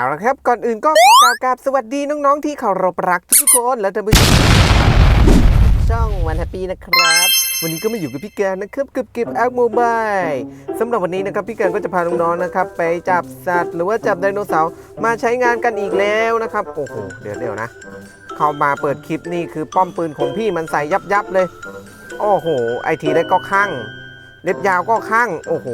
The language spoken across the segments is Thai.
เอาละครับ ก่อนอื่นก็ขอกล่าวกราบสวัสดีน้องๆที่เคารพรักทุกคนและท่านผู้ชมช่องวันแฮปปี้นะครับ วันนี้ก็มาอยู่กับพี่แกนนะครับกับเก็บแอคโมบายสำหรับวันนี้นะครับพี่แกนก็จะพาน้องๆนะครับ ไปจับสัตว์ หรือว่าจับไดโนเสาร์มาใช้งานกันอีกแล้วนะครับ โอ้โหเดี๋ยวเดี๋ยวนะ เข้ามาเปิดคลิปนี่คือป้อมปืนของพี่มันใส่ยับยับเลย โอ้โห ไอทีได้ก็ข้าง เล็บยาวก็ข้าง โอ้โห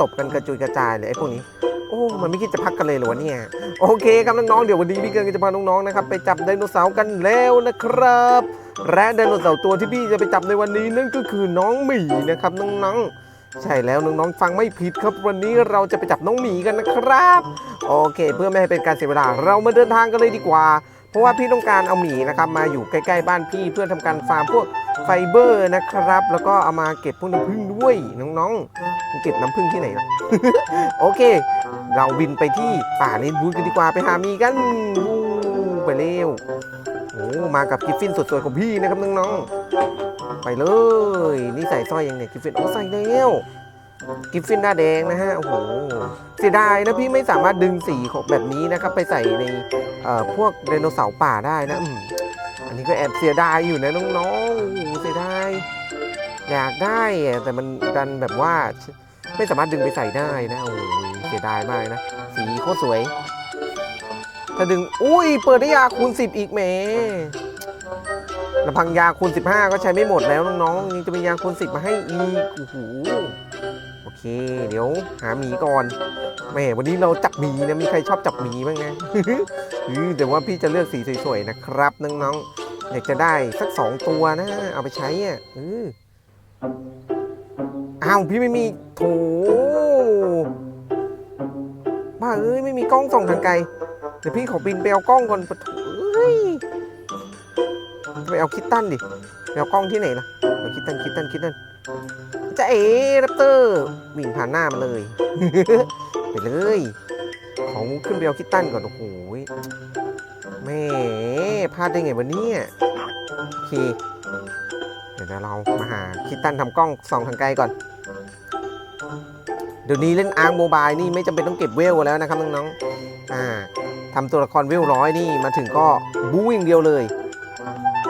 ตบกันกระจุยกระจายเลยไอ้พวกนี้โอ้มันไม่คิดจะพักกันเลยหรอวะเนี่ยโอเคครับน้องๆเดี๋ยววันนี้พี่เกินก็จะพาน้องๆนะครับไปจับไดโนเสาร์กันแล้วนะครับ และไดโนเสาร์ตัวที่พี่จะไปจับในวันนี้นั่นก็คือน้องหมีนะครับน้องๆใช่แล้วน้องๆฟังไม่ผิดครับวันนี้เราจะไปจับน้องหมีกันนะครับ โอเค เพื่อไม่ให้เป็นการเสียเวลา เรามาเดินทางกันเลยดีกว่า เพราะว่าพี่ต้องการเอาหมีนะครับมาอยู่ใกล้ๆบ้านพี่เพื่อทำการฟาร์มพวกไฟเบอร์นะครับ แล้วก็เอามาเก็บพวกน้ำผึ้งด้วยน้องๆเก็บน้ำผึ้งที่ไหนล่ะโอเค เราบินไปที่ป่าเลนบูดกันดีกว่าไปหามีกันไปเร็วโอ้มากับกิฟฟินสดๆของพี่นะครับน้องๆไปเลยนี่ใส่สร้อยยังเนี่ยกิฟฟินโอ้ใส่แล้ว กิฟฟินหน้าแดงนะฮะ โอ้โห เสียดายนะพี่ไม่สามารถดึงสีของแบบนี้นะครับ ไปใส่ในพวกไดโนเสาร์ป่าได้นะอ,อันนี้ก็แอบเสียดายอยู่นะน้องๆโอ้โหเสียดายอยากได้แต่มันดันแบบว่าไม่สามารถดึงไปใส่ได้นะโอ้ยเสียดายมากนะ สีโคตรสวย ถ้าดึง อุ้ย เปิดได้ยาคูณ10อีกแหม ลำพังยาคูณ 15 ก็ใช้ไม่หมดแล้วน้องๆยังจะมียาคูณ 10 มาให้อีกโอ้โหโอเค เดี๋ยวหาหมีก่อนแหมวันนี้เราจับหมีนะมีใครชอบจับหมีบ้างไงแต่ว่าพี่จะเลือกสีสวยๆนะครับน้องๆอยากจะได้สักสองตัวนะ เอาไปใช้อะเอออ้าวพี่ไม่มีโถบ้าเอ้ยไม่มีกล้องส่องทางไกลเดี๋ยวพี่ขอบินไปเอากล้องก่อนปะเอ้ย ไปเอาคิตตันดิไปเอากล้องที่ไหนล่ะเอาคิตตันคิตตันคิตตันจะเอ๋แรปเตอร์วิ่งผ่านหน้ามาเลย ไปเลยของขึ้นไปเอาคิตตันก่อนโอ้โหแม่พลาดได้ไงวันนี้โอเคเดี๋ยวเรามาหาคิตตันทำกล้องส่องทางไกลก่อน เดี๋ยวนี้เล่นอาร์ o โมบายนี่ไม่จำเป็นต้องเก็บเวลแล้วนะครับน้องๆอ่าทำตัวละครเวลร้อยนี่มาถึงก็บู๊อย่างเดียวเลย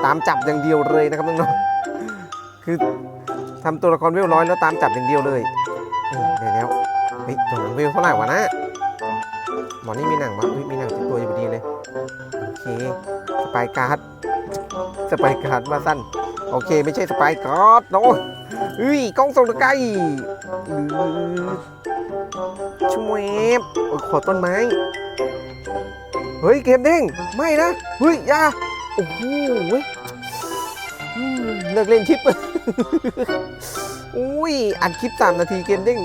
ตามจับอย่างเดียวเลยนะครับน้องๆคือทำตัวละครเวลร้อยแล้วตามจับอย่างเดียวเลยเดี๋ยวแล้วเฮ้ยตัวหนังเวลเท่าไหร่วะนะหมอนี่มีหนังวะเฮ้ยมีหนังติดตัวอยู่พอดีเลยโอเคสไปายการ์ดสไปายการ์ดมาสั้นโอเค ไม่ใช่สไปายการ์ดน้เฮ้ยกล้องส่องตะไกลอือช่วยโอ้ยขอต้นไม้ เฮ้ย เกมเด้งไม่นะ เฮ้ยอยา อ้โหเลิกเล่นคลิปอุ้ย อัดคลิป3นาทีเกมเด้ง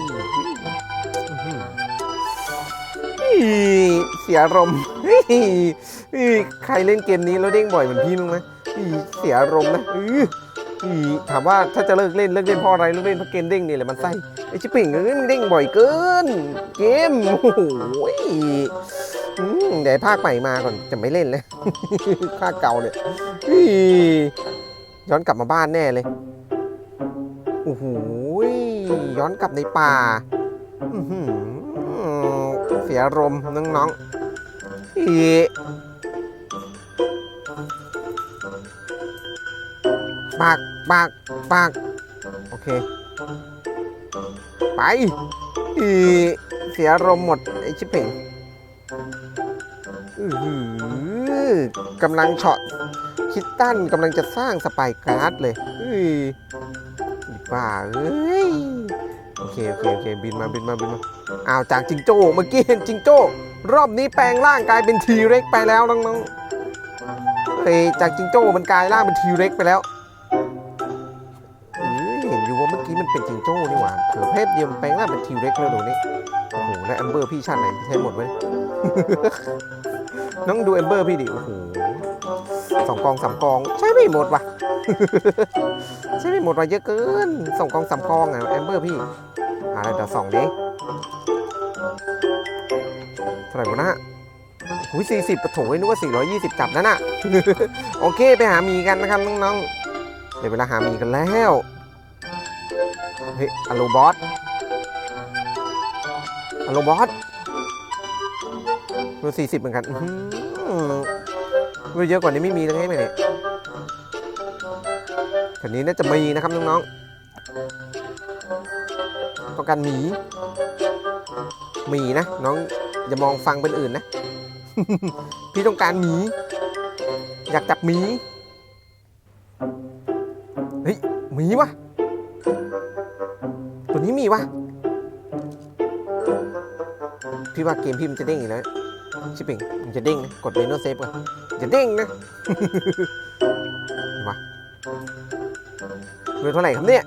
เสียอารมณ์ใครเล่นเกมนี้แล้วเด้งบ่อยเหมือนพี่มั้งไหมเสียอารมณ์นะถามว่าถ้าจะเลิกเล่นเลิกเล่นเพราะอะไรเลิกเล่นเพราะเกมเด้งนี่แหละมันไส้ไอชิปปิ้งเอ้ยมันเด้งบ่อยเกิน เกมโอ้โห อืมเดี๋ยวภาคใหม่มาก่อนจะไม่เล่นเลย ภาคเก่าเนี่ยอี้ย้อนกลับมาบ้านแน่เลยโอ้โหย้อนกลับในป่าอื้อหือเสียอารมณ์น้องๆอีปากปากปากโอเค ไปอีเสียอารมณ์หมด ไอชิปเป่ง อื้อหือกำลังเฉาะคิดตั้นกำลังจะสร้างสปายการ์ดเลยอุ้อบ้าเอ้ยโอเคโอเคโอเคบินมาบินมาบินมาอ้าวจากจิงโจ้เมื่อกี้เห็นจิงโจ้รอบนี้แปลงร่างกลายเป็นทีเร็กไปแล้วน้องๆเฮ้ยจากจิงโจ้มันกลายร่างเป็นทีเร็กไปแล้วเห็นอยู่ว่าเมื่อกี้มันเป็นจิงโจ้นี่หว่าเผื่อเพศเดียวมันแปลงร่างเป็นทีเร็กแล้วเดี๋ยวนี้โอ้โหแล้วแอมเบอร์พี่ชาติไหนใช้หมดไว้ น้องดูแอมเบอร์พี่ดิ โอ้โหสองกองสามกอง ใช้ไม่หมดว่ะ ใช้ไม่หมดว่ะเยอะเกินสองกองสามกองอะแอมเบอร์พี่อะไรเดี๋ยวสองดิเท่าไหร่วะนะหุยสี่สิบปะโถยนึกว่าสี่ร้อยยี่สิบจับนั่นน่ะ โอเคไปหาหมีกันนะครับน้องๆเดี๋ยวเวลาหาหมีกันแล้วเฮ้ยอโลบอสอโลบอส ตัวสี่สิบเหมือนกันอื้อหือเว้ยเยอะกว่านี้ไม่มีแล้วไงไหมเนี่ยคันนี้น่าจะมีนะครับน้องๆต้องการหมีหมีนะ น้องอย่ามองฟังเป็นอื่นนะ พี่ต้องการหมี อยากจับหมี เฮ้ยหมีวะตัวนี้มีวะพี่ว่าเกมพี่มันจะเด้งอีกแล้ว ชิปปิ้งมันจะเด้งนะกดเมนูเซฟก่อนจะเด้งนะวะเงินเท่าไหร่ครับเนี่ย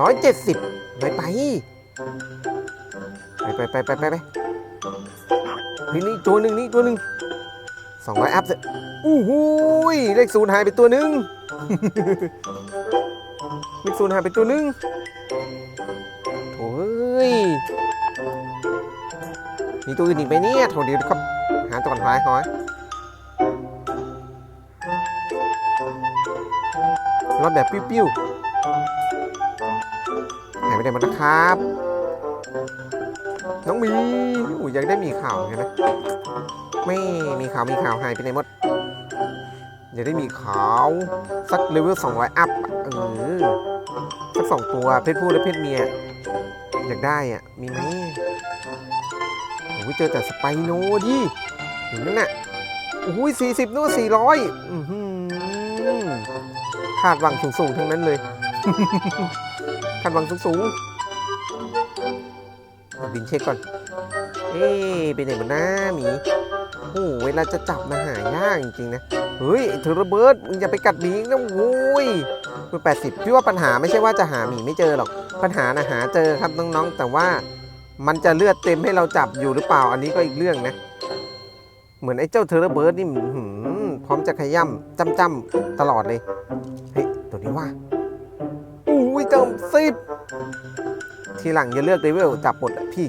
ร้อยเจ็ดสิบไปไปไปไปไปไปไปเฮ้ยนี่ตัวหนึ่งนี่ตัวหนึ่งสองร้อยอัพเลยอู้หูยเลขศูนย์หายไปตัวหนึ่งเลขศูนย์หายไปตัวหนึ่งโถ่เอ้ย มีตัวอื่นอีกไหมเนี่ยโถเดียวครับ หาตัวก่อนหายหอยรถแบบปิ้วๆหายไปไหนหมดนะครับ น้องมีอู้อยากได้มีข่าวเหมือนกันนะ ไม่มีข่าวมีข่าวหายไปไหนหมดอยากได้มีขาว สักเลเวล200 อัพอะเออสักสองตัวเพศผู้และเพศเมีย อยากได้อะ มีไหม อ้ยเจอแต่สไปโนดิเห็นนั่นน่ะโอ้ยสี่สิบนู่นสี่ร้อยอือหือคาดหวังสูงๆ ทั้งนั้นเลย คาดหวังสูงๆ บินเช็คก่อน เอ๊ะไปไหนมันหน้าหมีโอ้โหเวลาจะจับมาหายากจริงๆนะ เฮ้ยไอ้เทอร์เบิร์ดมึงอย่าไปกัดหมีนะโว้ยคือแปดสิบพี่ว่าปัญหาไม่ใช่ว่าจะหาหมีไม่เจอหรอก ปัญหานะหาเจอครับน้องๆ แต่ว่า มันจะเลือดเต็มให้เราจับอยู่หรือเปล่า อันนี้ก็อีกเรื่องนะ เหมือนไอ้เจ้าเทอร์เบิร์ดนี่พร้อมจะขย่ำจ้ำๆตลอดเลย เฮ้ย ตัวนี้ว่าอุ้ยจำสิบทีหลังอย่าเลือกเลเวลจับหมดอะพี่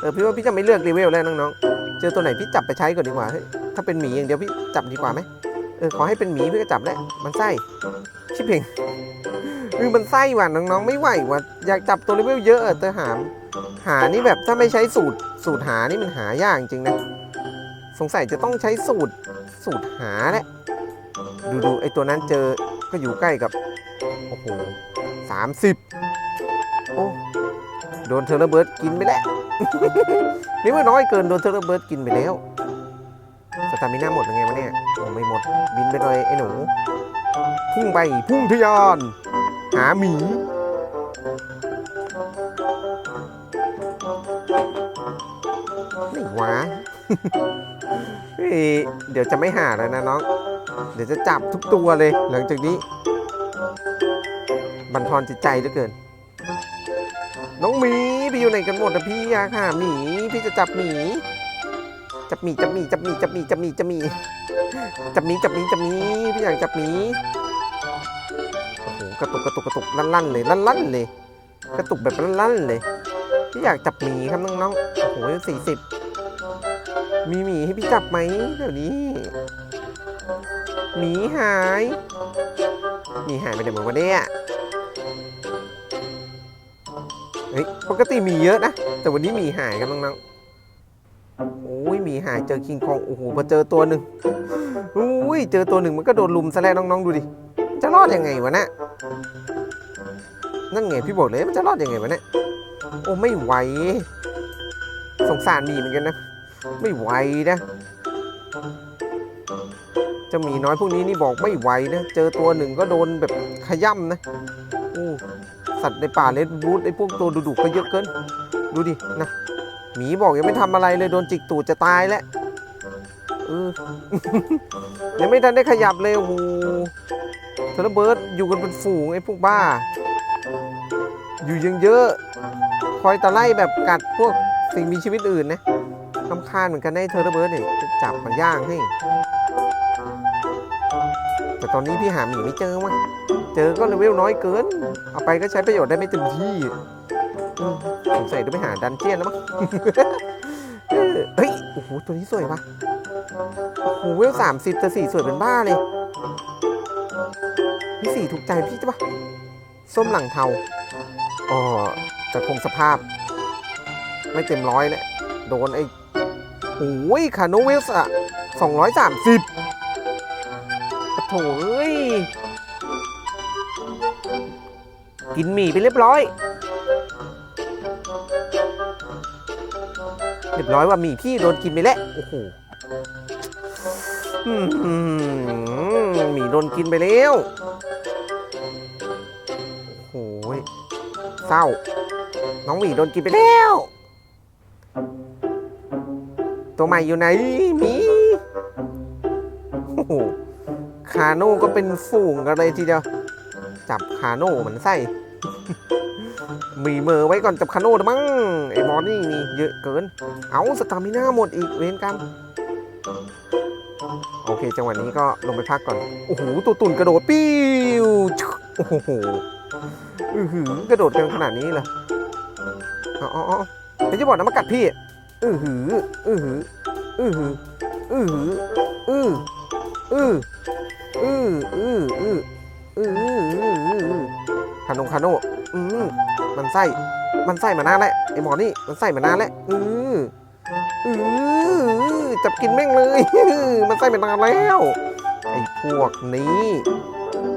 เออพี่ว่าพี่จะไม่เลือกเลเวลแล้วน้องๆ เจอตัวไหนพี่จับไปใช้ก่อนดีกว่า เฮ้ย ถ้าเป็นหมีอย่างเดียวพี่จับดีกว่าไหม เออขอให้เป็นหมีเพี่ก็จับได้มันไส้ชิบเพงคือมันไส้ว่ะน้องๆไม่ไหวว่ะอยากจับตัวเลเวลเยอะอะแต่หาหานี่แบบถ้าไม่ใช้สูตรสูตรหานี่มันหายากจริงนะสงสัยจะต้องใช้สูตรสูตรหาแหละดูดูไอตัวนั้นเจอก็อยู่ใกล้กับโอ้โหสามสิบโอ้โดนเทอร์เบิร์ดกินไปแล้วนี่ว่าน้อยเกินโดนเทอร์เบิร์ดกินไปแล้ว ตามิน่าหมดยังไงวะเนี่ยโอ้ไม่หมด บินไปเลยไอ้หนู พุ่งไป พุ่งทะยาน หาหมี ไม่หวาเฮ้ยเดี๋ยวจะไม่หาแล้วนะน้อง เดี๋ยวจะจับทุกตัวเลย หลังจากนี้ บันทอนจิตใจเหลือเกิน น้องหมีไปอยู่ไหนกันหมดนะพี่อยากหาหมี พี่จะจับหมี จับหมีจับหมีจับหมีจับหมีจับหมีจับหมีจับหมีจับหมีจับหมีพี่อยากจับหมีโอ้โหกระตุกกระตุกกระตุกลั่นลั่นๆเลยลั่นลั่นๆเลย กระตุกแบบลั่นลั่นๆเลยพี่อยากจับหมีครับน้องๆโอ้โหสี่สิบมีหมีให้พี่จับไหมเดี๋ยวนี้หมีหายหมีหายไปไหนหมดวะเนี่ยเฮ้ยปกติหมีเยอะนะ แต่วันนี้หมีหายครับน้องๆ อ้ยมีหายเจอคิงคองโอ้โหพอเจอตัวหนึ่งอุ้ยเจอตัวหนึ่งมันก็โดนลุมซะแล้วน้องๆดูดิจะรอดยังไงวะเนะนั่นไงพี่บอกเลยมันจะรอดยังไงวะเนี่ยโอ้ไม่ไหวสงสารมีเหมือนกันนะ ไม่ไหวนะเจะมีน้อยพวกนี้นี่บอกไม่ไหวนะเจอตัวหนึ่งก็โดนแบบขย่ำนะโอ้สัตว์ในป่าเลดบูธไอ้พวกตัวดุๆก็เยอะเกิน ดูดินะ หมีบอกยังไม่ทำอะไรเลยโดนจิกตูดจะตายแล้วเออยังไม่ทันได้ขยับเลยโอ้โหเทอร์เบิร์ดอยู่กันเป็นฝูงไอ้พวกบ้า อยู่ยังเยอะ คอยตะไล่แบบกัดพวกสิ่งมีชีวิตอื่นนะลำคาญเหมือนกันได้เทอร์เบิร์ดเนี่ยจะจับมาย่างให้ แต่ตอนนี้พี่หาหมีไม่เจอวะเจอก็เลเวลน้อยเกิน เอาไปก็ใช้ประโยชน์ได้ไม่เต็มที่ สงสัยต้องไปหาดันเจียนแล้วมั้งเออเฮ้ย โอ้โห ตัวนี้สวยปะโอ้โหเวลสามสิบแต่สีสวยเป็นบ้าเลยพี่สีถูกใจพี่ใช่ปะส้มหลังเทาอ๋อแต่คงสภาพ ไม่เต็มร้อยแหละโดนไอ้โอ้ยคาโนเวลส์อะสองร้อยสามสิบโถ่เอ้ย กินหมี่ไปเรียบร้อย รียบร้อยว่ามีพี่โดนกินไปแล้ว โอ้โหหมีโดนกินไปแล้ว โอ้โหเศร้า น้องหมีโดนกินไปแล้ว ตัวใหม่อยู่ไหนหมีโอ้โหคาโน่ก็เป็นฝูงกันเลยทีเดียว จับคาโน่มันไส้ มีเมอไว้ก่อนจับคาโน่นะมั้ง มอนี่นี่เยอะเกิน เอาสตามิน่าหมดอีกเวรกรรมโอเค จังหวะนี้ก็ลงไปพักก่อน โอ้โหตัวตุ่นกระโดดปิ้วโอ้โหอือหือกระโดดกันขนาดนี้เหรออ๋ออ๋อเดี๋ยวจะบอกนะมากัดพี่ อือหือ อือหือ อือหือ อือหือ อืออืออืออืออืออืออืออืออือคาโนคาโนอืมมันไส้ มันไส้มานานแล้วไอ้หมอนี่มันไส้มานานแล้วอืออือจับกินแม่งเลย มันไส้มานานแล้ว ไอ้พวกนี้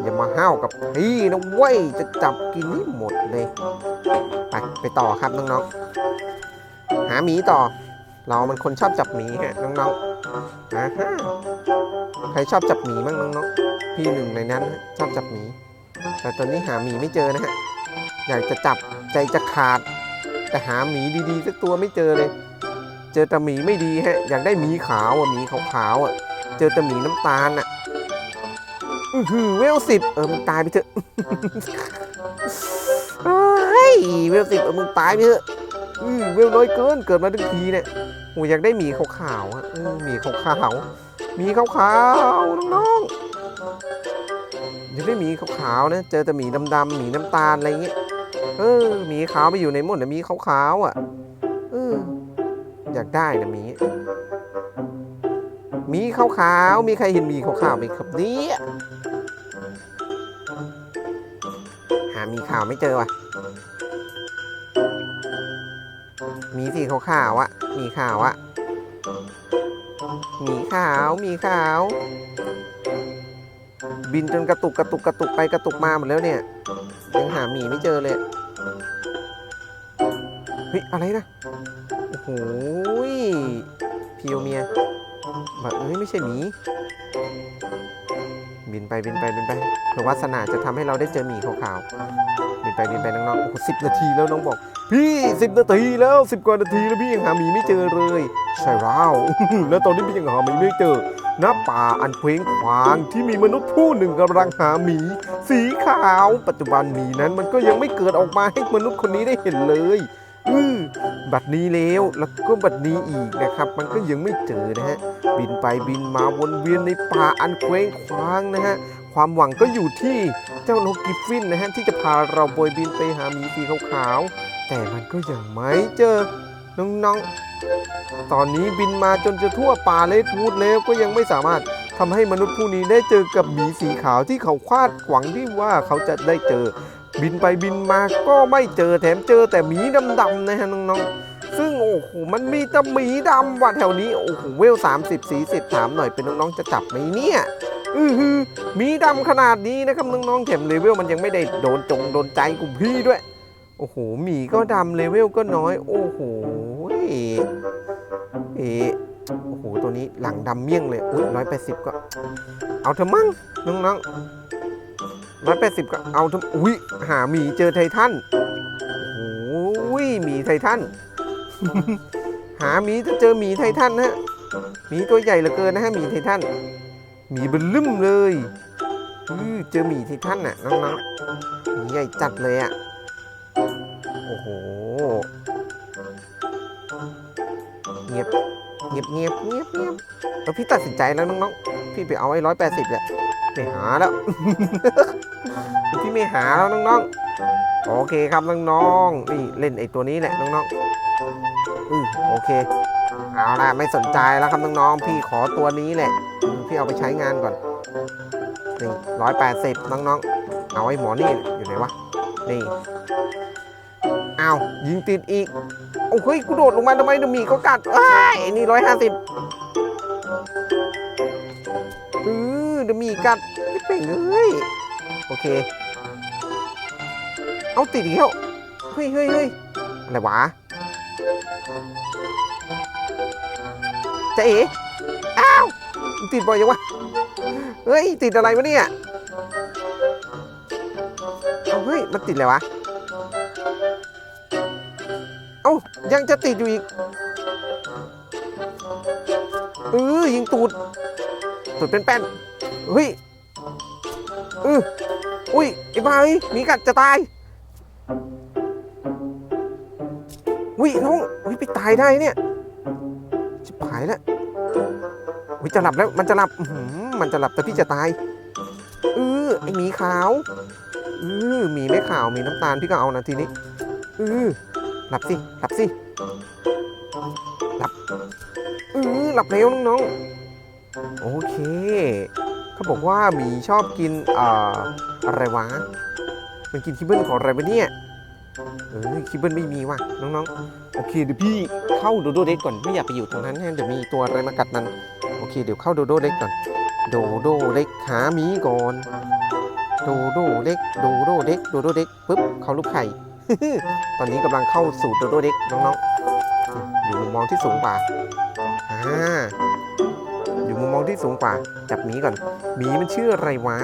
อย่ามาห้าวกับพี่นะเว้ยจะจับกินนี่หมดเลย ไปไปต่อครับน้องๆหาหมีต่อ เรามันคนชอบจับหมีฮะน้องๆอ่าฮะใครชอบจับหมีบ้างน้องๆพี่หนึ่งในนั้นชอบจับหมี แต่ตอนนี้หาหมีไม่เจอนะฮะ อยากจะจับใจจะขาด แต่หาหมีดีๆสักตัวไม่เจอเลย เจอแต่หมีไม่ดีฮะ อยากได้หมีขาวอะหมีขาวๆอะ เจอแต่หมีน้ำตาลอะอือหือเวลสิบเออมึงตายไปเถอะเฮ้ยเวลสิบเออมึงตายไปเถอะอือเวลน้อยเกินเกิดมาทั้งทีเนี่ยโอ้อยากได้หมีขาวๆอะหมีขาวๆหมีขาวๆน้องๆอยากได้หมีขาวๆนะ เจอแต่หมีดำๆหมีน้ำตาลอะไรเงี้ย เออหมีขาวไปอยู่ในหมดนะหมีขาวๆอะเอออยากได้นะหมีหมีขาวๆมีใครเห็นหมีขาวๆไหมครับเนี่ยหามีขาวไม่เจอว่ะมีสีขาวๆอะมีขาวอะมีขาวมีขาว บินจนกระตุกกระตุกกระตุกไปกระตุกมาหมดแล้วเนี่ยยังหาหมีไม่เจอเลย เฮ้ย อะไรนะ โอ้โหพียวเมียแบบเอ้ยไม่ใช่หมีบินไปบินไปบินไปเผื่อวาสนาจะทำให้เราได้เจอหมีขาวๆบินไปบินไปน้องๆโอ้โหสิบนาทีแล้วน้องบอก พี่สิบนาทีแล้วสิบกว่านาทีแล้วพี่ยังหาหมีไม่เจอเลย ใช่แล้วแล้วตอนนี้พี่ยังหาหมีไม่เจอ ณป่าอันเคว้งคว้างที่มีมนุษย์ผู้หนึ่งกำลังหาหมี สีขาว ปัจจุบันหมีนั้นมันก็ยังไม่เกิดออกมาให้มนุษย์คนนี้ได้เห็นเลยอือบัดนี้แล้วแล้วก็บัดนี้อีกนะครับ มันก็ยังไม่เจอนะฮะบินไปบินมาวนเวียนในป่าอันเคว้งคว้างนะฮะความหวังก็อยู่ที่เจ้านกกิฟฟินนะฮะที่จะพาเราโบยบินไปหาหมีสีขาวๆแต่มันก็ยังไม่เจอน้องๆ ตอนนี้บินมาจนจะทั่วป่าเลดวูดแล้วก็ยังไม่สามารถทำให้มนุษย์ผู้นี้ได้เจอกับหมีสีขาวที่เขาคาดหวังที่ว่าเขาจะได้เจอ บินไปบินมาก็ไม่เจอแถมเจอแต่หมีดำๆนะฮะน้องๆ ซึ่งโอ้โหมันมีแต่หมีดำว่ะแถวนี้โอ้โหเวล30 40ถามหน่อยเป็นน้องๆจะจับไหมเนี่ยอือฮือหมีดำขนาดนี้นะครับน้องๆแถมเลเวลมันยังไม่ได้โดนจงโดนใจกลุ่มพี่ด้วย อ้โหหมีก็ดำเลเวลก็น้อย โอ้โหเอ๋โอ้โห ตัวนี้หลังดำเมี่ยงเลย อุ้ยร้อยแปดสิบก็ เอาเถอะมั้งน้องๆร้อยแปดสิบก็เอาเถอะอุ้ยหาหมีเจอไททันโอ้โหหมีไททัน หาหมีจะเจอหมีไททันนะฮะหมีตัวใหญ่เหลือเกินนะฮะหมีไททันหมีเบนลึ่มเลยอือเจอหมีไททันน่ะน้องๆหมีใหญ่จัดเลยอะ โอ้โห เงียบ เงียบเงียบเงียบเงียบแล้วพี่ตัดสินใจแล้วน้องๆ พี่ไปเอาไอ้ร้อยแปดสิบแหละไม่หาแล้ว พี่ไม่หาแล้วน้องๆ โอเคครับน้องๆ นี่เล่นไอ้ตัวนี้แหละน้องๆ อือโอเค เอาละไม่สนใจแล้วครับน้องๆ พี่ขอตัวนี้แหละ พี่เอาไปใช้งานก่อนนี่ร้อยแปดสิบน้องๆ เอาไอ้หมอนี่อยู่ไหนวะ นี่ อ้าวยิงติดอีก โอ้เฮ้ยกูโดดลงมาทำไมเดยวหมีก็กัดเอ้ยนี่ร้อยห้าสิบเออเดยวหมีกัดไม่เป่งเลยโอเค เอาติดอีกแล้วเฮ้ยเฮ้ยเฮ้ยอะไรวะจะเอ๋อ้าวติดบ่อยจังวะ เฮ้ย ติดอะไรวะเนี่ย เอาเฮ้ย มันติดอะไรวะ ยังจะติดอยู่อีกเออยิงตูดตูดเป็นแป้นเฮ้ยเอออุ้ยไอ้บ้าเอ้ยหมีกัดจะตายอุ้ยน้องอุ้ยไปตายได้เนี่ยชิบหายแล้วอุ้ยจะหลับแล้วมันจะหลับอื้อหือมันจะหลับแต่พี่จะตายเออไอหมีขาวเออหมีไม่ขาวหมีน้ำตาลพี่ก็เอานะทีนี้เออ หลับสิ หลับสิ หลับเออหลับแล้วน้องๆโอเค เขาบอกว่าหมีชอบกินอ่ออะไรวะ มันกินคิบเบิลของอะไรวะเนี่ยเออคิบเบิลไม่มีว่ะน้องๆ โอเคเดี๋ยวพี่เข้าโดโดเด็กก่อนไม่อยากไปอยู่ตรงนั้นนะเดี๋ยวมีตัวอะไรมากัดมันโอเคเดี๋ยวเข้าโดโดเด็กก่อน โดโดเด็กหาหมีก่อน โดโดเด็กโดโดเด็กโดโดเด็กปุ๊บเขาลูกไข่ ตอนนี้กำลังเข้าสู่โดโดเด็กน้องๆ อยู่มุมมองที่สูงกว่าอ่าอยู่มุมมองที่สูงกว่า จับหมีก่อนหมีมันชื่ออะไรวะ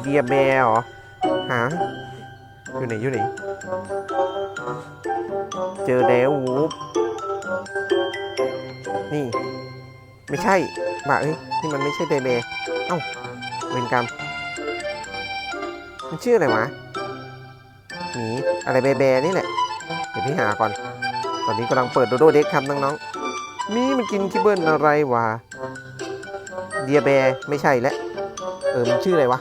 เดียแบร์เหรอหาอยู่ไหนอยู่ไหนเจอแล้ววูฟนี่ ไม่ใช่บ่าเอ้ยนี่มันไม่ใช่เดเบเอ้าเวรกรรมมันชื่ออะไรวะ หมีอะไรเบเบนี่แหละ เดี๋ยวพี่หาก่อน ตอนนี้กำลังเปิดโดโดเด็กครับน้องๆ มีมันกินคิเบิลอะไรวะ เดียแบร์ไม่ใช่แล้วเออ มันชื่ออะไรวะ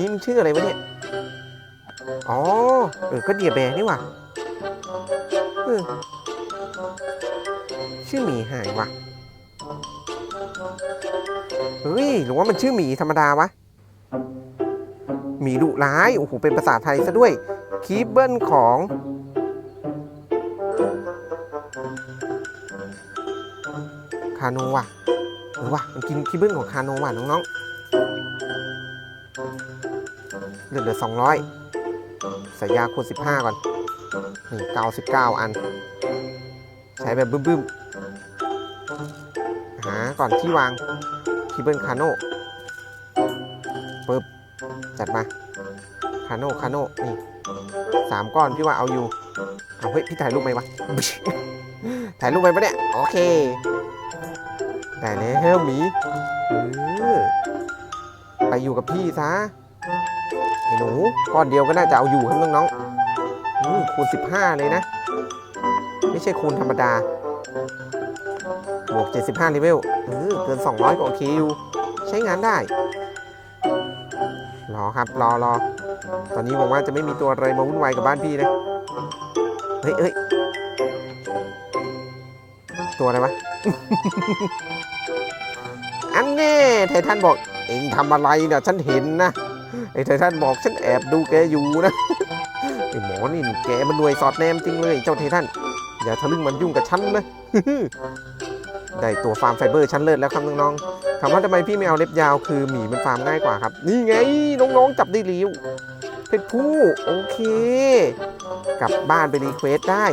นี่มันชื่ออะไรวะเนี่ย อ๋อ เออ ก็เดียแบร์นี่ว่าเออชื่อหมีหายวะเฮ้ย หรือว่ามันชื่อหมีธรรมดาวะ มีดุร้ายโอ้โหเป็นภาษาไทยซะด้วยคีบเบิลของคาโนว่ะเออว่ะมันกินคีบเบิลของคาโนว่ะน้องๆเหลือเหลือสองร้อยใส่ยาคูณสิบห้าก่อนนี่เก้าสิบเก้าอัน ใช้แบบบึ้มๆหาก่อนที่วางคีบเบิลคาโน่ จัดมาคาโน่คาโน่นี่สามก้อนพี่ว่าเอาอยู่เอาเฮ้ยพี่ถ่ายรูปไหมวะ ถ่ายรูปไปปะเนี่ย โอเค ได้แล้วหมีไปอยู่กับพี่ซะไอ้หนูก้อนเดียวก็น่าจะเอาอยู่ครับน้องๆอืมคูณ 15 เลยนะ ไม่ใช่คูณธรรมดา บวก 75เลเวลเออเกิน 200 ก็โอเคอยู่ ใช้งานได้ รอครับรอรอตอนนี้ผมว่าจะไม่มีตัวอะไรมาวุ่นวายกับบ้านพี่นะเฮ้ยเฮ้ยตัวอะไรวะอันแน่ไททันบอกเองทำอะไรเนี่ยฉันเห็นนะไอ้ไททันบอกฉันแอบดูแกอยู่นะไอ้หมอนี่แกมันหน่วยสอดแนมจริงเลยเจ้าไททันอย่าทะลึ่งมันยุ่งกับฉันนะได้ตัวฟาร์มไฟเบอร์ชั้นเลิศแล้วครับน้องๆ ถามว่าทำไมพี่ไม่เอาเล็บยาวคือหมีมันฟาร์มง่ายกว่าครับ นี่ไงน้องๆจับได้เร็วเพชรผู้โอเค กลับบ้านไปรีเควสได้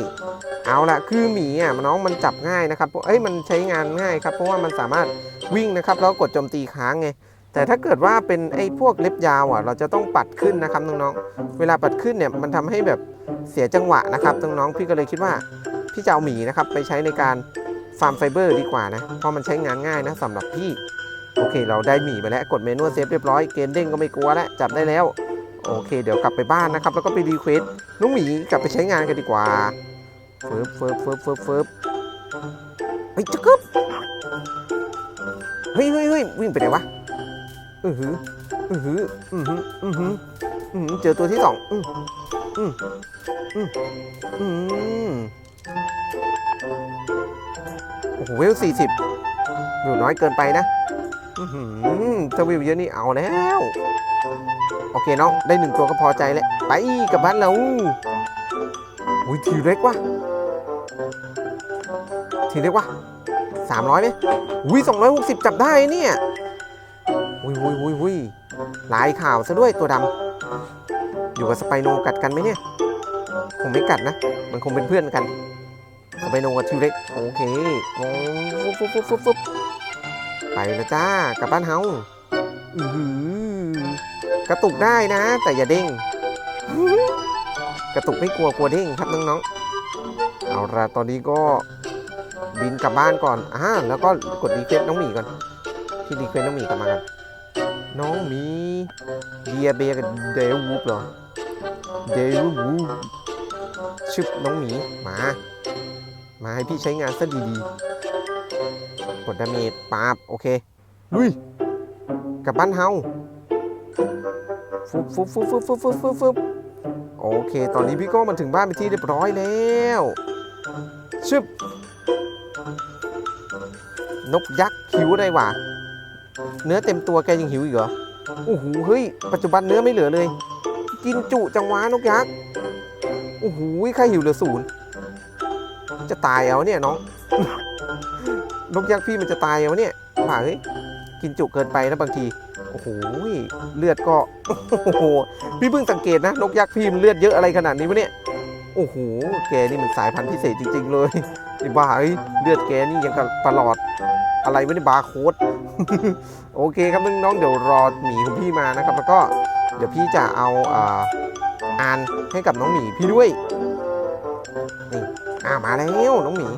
เอาละคือหมีอะน้องมันจับง่ายนะครับเอ้ยมันใช้งานง่ายครับ เพราะว่ามันสามารถวิ่งนะครับแล้วกดโจมตีค้างไงแต่ถ้าเกิดว่าเป็นไอ้พวกเล็บยาวอะ เราจะต้องปัดขึ้นนะครับน้องๆ เวลาปัดขึ้นเนี่ยมันทำให้แบบเสียจังหวะนะครับน้องๆ พี่ก็เลยคิดว่า พี่จะเอาหมีนะครับไปใช้ในการ ฟาร์มไฟเบอร์ดีกว่านะ เพราะมันใช้งานง่ายนะสำหรับพี่ โอเค เราได้หมีไปแล้ว กดเมนูเซฟเรียบร้อย เกมเด้งก็ไม่กลัวแล้ว จับได้แล้ว โอเค เดี๋ยวกลับไปบ้านนะครับ แล้วก็ไปรีเควสน้องหมีกลับไปใช้งานกันดีกว่าเฟิบเฟิบเฟิบเฟิบเฟิบเฮ้ยจะกึบเฮ้ยเฮ้ยเฮ้ยวิ่งไปไหนวะอือหืออือหืออือหืออือหืออือหือเจอตัวที่สองอืออืออืออือ โอ้โหเวลสี่สิบอยู่น้อยเกินไปนะอือหือถ้าวิวเยอะนี่เอาแล้ว โอเคน้อง ได้หนึ่งตัวก็พอใจแล้ว ไปกลับบ้านเราอุ้ยทีเล็กว่ะทีเล็กว่ะสามร้อยไหมอุ้ยสองร้อยหกสิบจับได้เนี่ยอุ้ยอุ้ยอุ้ยอุ้ยลายข่าวซะด้วยตัวดำอยู่กับสไปโนกัดกันไหมเนี่ย คงไม่กัดนะ มันคงเป็นเพื่อนกัน ไปโนกับทีเล็กโอเคโอ้ฟุบฟุบฟุบฟุบไปแล้วจ้ากลับบ้านเฮาอือหือกระตุกได้นะ แต่อย่าเด้งกระตุกไม่กลัวกลัวเด้งครับน้องๆเอาละตอนนี้ก็บินกลับบ้านก่อนอ่าแล้วก็กดรีเควสน้องหมีก่อนที่รีเควสน้องหมีกลับมากันน้องหมีเบียเบียกับเดวูฟเหรอเดวูฟชึบน้องหมีมา มาให้พี่ใช้งานซะดีๆกดดาเมจปาบโอเค ลุย กลับบ้านเฮาฟุบฟุบฟุบฟุบฟุบฟุบฟุบฟุบโอเค ตอนนี้พี่ก็มาถึงบ้านเป็นที่เรียบร้อยแล้วชึบนกยักษ์หิวได้ว่ะเนื้อเต็มตัวแกยังหิวอีกเหรอโอ้โหเฮ้ย ปัจจุบันเนื้อไม่เหลือเลย กินจุจังหวะนกยักษ์โอ้โหใครหิวเหลือศูนย์ จะตายเอาเนี่ยน้องนกยักษ์พี่มันจะตายเอาเนี่ยป่าเฮ้ยกินจุเกินไปนะบางที โอ้โหเลือดก็โอ้โหพี่เพิ่งสังเกตนะ นกยักษ์พี่มันเลือดเยอะอะไรขนาดนี้วะเนี่ยโอ้โหแกนี่มันสายพันธุ์พิเศษจริง ๆ เลยไอ้บ้าเอ้ยเลือดแกนี่ยังกับประหลอดอะไรวะเนี่ยบาร์โค้ดโอเคครับน้องๆเดี๋ยวรอหมีของพี่มานะครับ แล้วก็เดี๋ยวพี่จะเอาอ่านให้กับน้องหมีพี่ด้วย อ่ามาแล้วน้องหมี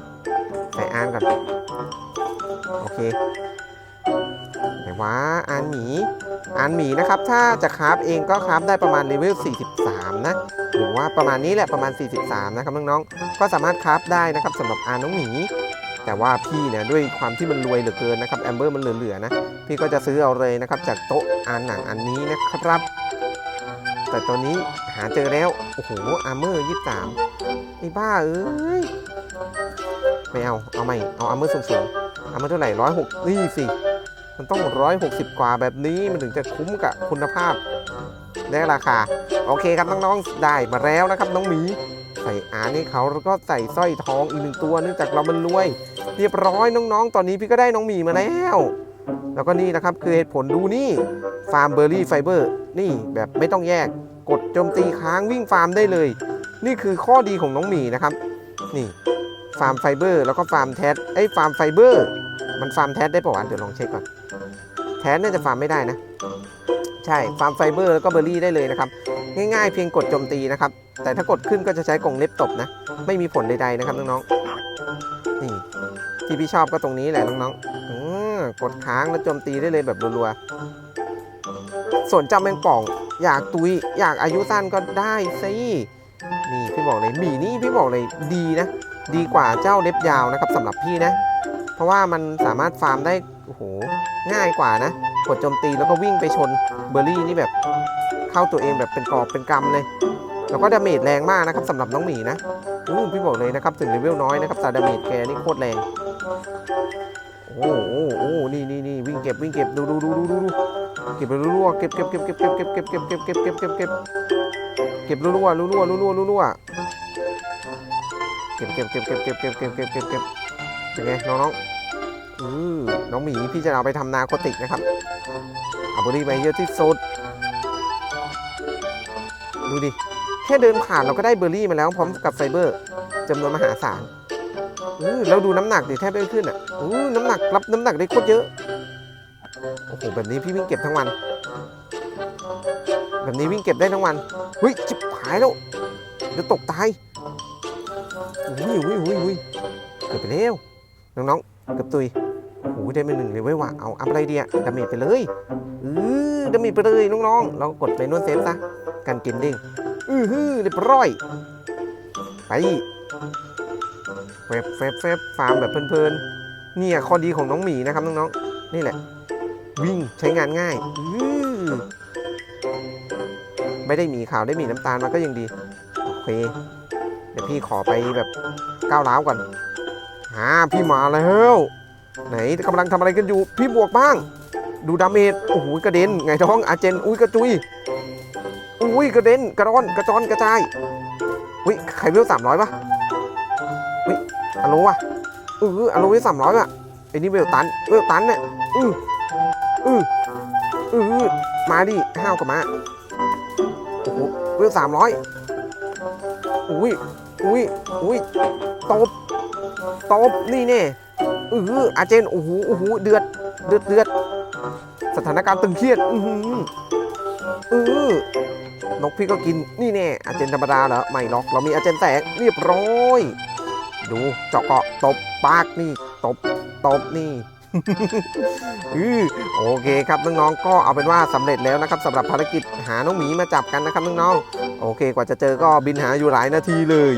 ใส่อ่านก่อน โอเคไหนว่าอ่านหมีอ่านหมีนะครับ ถ้าจะคราฟเองก็คราฟได้ประมาณเลเวล 43 นะ หรือว่าประมาณนี้แหละประมาณ 43 นะครับน้องๆ ก็สามารถคราฟได้นะครับสำหรับอ่านน้องหมีแต่ว่าพี่เนี่ยด้วยความที่มันรวยเหลือเกินนะครับแอมเบอร์มันเหลือๆนะ พี่ก็จะซื้อเอาเลยนะครับจากโต๊ะอ่านหนังอันนี้นะครับ แต่ตัวนี้หาเจอแล้ว โอ้โหอาร์เมอร์23ไอ้บ้าเอ้ย ไม่เอา เอาไม่ เอาอาร์เมอร์สูงๆอาร์เมอร์เท่าไหร่ร้อยหกนี่สิ มันต้องร้อยหกสิบกว่าแบบนี้มันถึงจะคุ้มกับคุณภาพ และราคา โอเคครับน้องๆ ได้มาแล้วนะครับ น้องหมี ใส่อานี่เขาแล้วก็ใส่สร้อยทองอีกหนึ่งตัวเนื่องจากเรามันรวย เรียบร้อยน้องๆ ตอนนี้พี่ก็ได้น้องหมีมาแล้ว แล้วก็นี่นะครับคือเหตุผลดูนี่ฟาร์มเบอร์รี่ไฟเบอร์นี่แบบไม่ต้องแยกกดโจมตีค้างวิ่งฟาร์มได้เลย นี่คือข้อดีของน้องหมีนะครับ นี่ฟาร์มไฟเบอร์แล้วก็ฟาร์มแทสไอ้ฟาร์มไฟเบอร์มันฟาร์มแทสได้ป่าวะเดี๋ยวลองเช็คก่อนแทสน่าจะฟาร์มไม่ได้นะ ใช่ฟาร์มไฟเบอร์แล้วก็เบอร์รี่ได้เลยนะครับ ง่ายๆเพียงกดโจมตีนะครับ แต่ถ้ากดขึ้นก็จะใช้กรงเล็บตบนะ ไม่มีผลใดๆนะครับน้องๆนี่ที่พี่ชอบก็ตรงนี้แหละน้องๆกดค้างแล้วโจมตีได้เลยแบบรัวๆส่วนเจ้าแมงป่องอยากตุยอยากอายุสั้นก็ได้สินี่พี่บอกเลยหมีนี่พี่บอกเลยดีนะ ดีกว่าเจ้าเล็บยาวนะครับสำหรับพี่นะ เพราะว่ามันสามารถฟาร์มได้โอ้โหง่ายกว่านะกดโจมตีแล้วก็วิ่งไปชนเบอร์รี่นี่แบบเข้าตัวเองแบบเป็นกอบเป็นกำเลย แล้วก็ดาเมจแรงมากนะครับสำหรับน้องหมีนะอู้พี่บอกเลยนะครับถึงเลเวลน้อยนะครับแต่ดาเมจแกนี่โคตรแรงโอ้โอ้โอ้นี่นี่นี่วิ่งเก็บวิ่งเก็บดูดูดูดูดูดูเก็บไปรัวๆเก็บเก็บเก็บเก็บเก็บเก็บเก็บเก็บเก็บเก็บเก็บเก็บเก็บเก็บรัวๆรัวๆรัวๆรัวๆรัวๆเก็บเก็บเก็บเก็บเก็บเก็บเก็บเก็บเก็บเก็บ เป็นไงน้องๆอือน้องหมีพี่จะเอาไปทำนาโคติกนะครับเอาบอร์รี่ไปเยอะที่สุด ดูดิ แค่เดินผ่านเราก็ได้เบอร์รี่มาแล้วพร้อมกับไฟเบอร์จำนวนมหาศาลอือแล้วดูน้ำหนักดิแทบไม่ขึ้นอะอือน้ำหนักรับน้ำหนักได้โคตรเยอะ โอ้โหแบบนี้พี่วิ่งเก็บทั้งวัน แบบนี้วิ่งเก็บได้ทั้งวันเฮ้ยจิบหายแล้วเดี๋ยวตกตายอุ้ยอุ้ยอุ้ยอุ้ยเกือบไปแล้ว น้องๆเกือบตุยโอ้โหได้มาหนึ่งเลยเว้ยว่ะเอาอัพอะไรดีอะดาเมจไปเลยเออดาเมจไปเลยน้องๆเรากดไปนวดเซฟซะกันกินดิ้งอือฮือเรียบร้อย ไปเฟบเฟบเฟบฟาร์มแบบเพลินๆเนี่ยข้อดีของน้องหมีนะครับน้องๆนี่แหละ วิ่งใช้งานง่ายอือไม่ได้หมีขาวได้หมีน้ำตาลมาก็ยังดี โอเค เดี๋ยวพี่ขอไปแบบก้าวร้าวก่อน อ่าพี่มาแล้ว ไหนกำลังทำอะไรกันอยู่ พี่บวกบ้าง ดูดาเมจโอ้โหกระเด็นไงท้องอาเจนอุ้ยกระจุยอุ้ยกระเด็นกระร้อนกระจอนกระจายอุ้ยใครเวลสามร้อยปะอุ้ยอโลวะเอออโลเวลสามร้อยอะไอ้นี่เวลตันเวลตันเนี่ยอืออืออือมาดิห้าวกับมาโอ้โหเวลสามร้อยอุ้ยอุ้ยอุ้ยตบ ตบนี่แน่เอออาเจนโอ้โหโอ้โหเดือดเดือดเดือดสถานการณ์ตึงเครียดอือหือเออนกพี่ก็กินนี่แน่อาเจนธรรมดาเหรอไม่หรอกเรามีอาเจนแตกเรียบร้อย ดูเจาะเกาะตบปากนี่ ตบตบนี่ โอเคครับน้องๆก็เอาเป็นว่าสำเร็จแล้วนะครับสำหรับภารกิจหาน้องหมีมาจับกันนะครับน้องๆโอเค กว่าจะเจอก็บินหาอยู่หลายนาทีเลย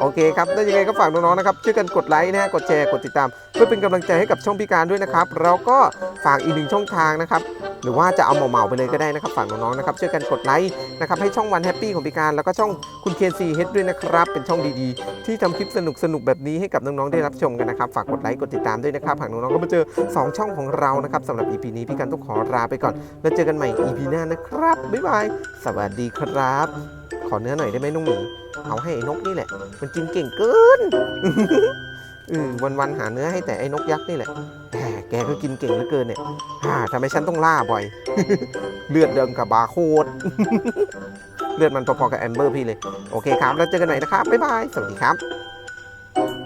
โอเคครับแล้วยังไงก็ฝากน้องๆนะครับช่วยกันกดไลค์นะฮะกดแชร์กดติดตาม เพื่อเป็นกำลังใจให้กับช่องพิการด้วยนะครับแล้วก็ฝากอีกหนึ่งช่องทางนะครับหรือว่าจะเอาเหมาๆไปเลยก็ได้นะครับฝากน้องๆนะครับช่วยกันกดไลค์นะครับให้ช่องวันแฮปปี้ของพิการ แล้วก็ช่องคุณเคนซีเฮดด้วยนะครับเป็นช่องดีๆ ที่ทำคลิปสนุกๆแบบนี้ให้กับน้องๆได้รับชมกันนะครับฝากกดไลค์กดติดตามด้วยนะครับหากน้องๆก็มาเจอ 2 ช่องของเรานะครับสำหรับ EP นี้พี่การต้องขอลาไปก่อน แล้วเจอกันใหม่ EP หน้านะครับ บ๊ายบาย สวัสดีครับ ขอเนื้อหน่อยได้ไหมน้องหมีเอาให้ไอ้นกนี่แหละ มันกินเก่งเกินอืมวันหาเนื้อให้แต่ไอ้นกยักษ์นี่แหละแหมแกก็กินเก่งเหลือเกินเนี่ยทำไมฉันต้องล่าบ่อย เลือดเดิมกับบาโคดเลือดมันพอๆกับแอมเบอร์พี่เลย โอเคครับ แล้วเจอกันใหม่นะครับ บ๊ายบาย สวัสดีครับ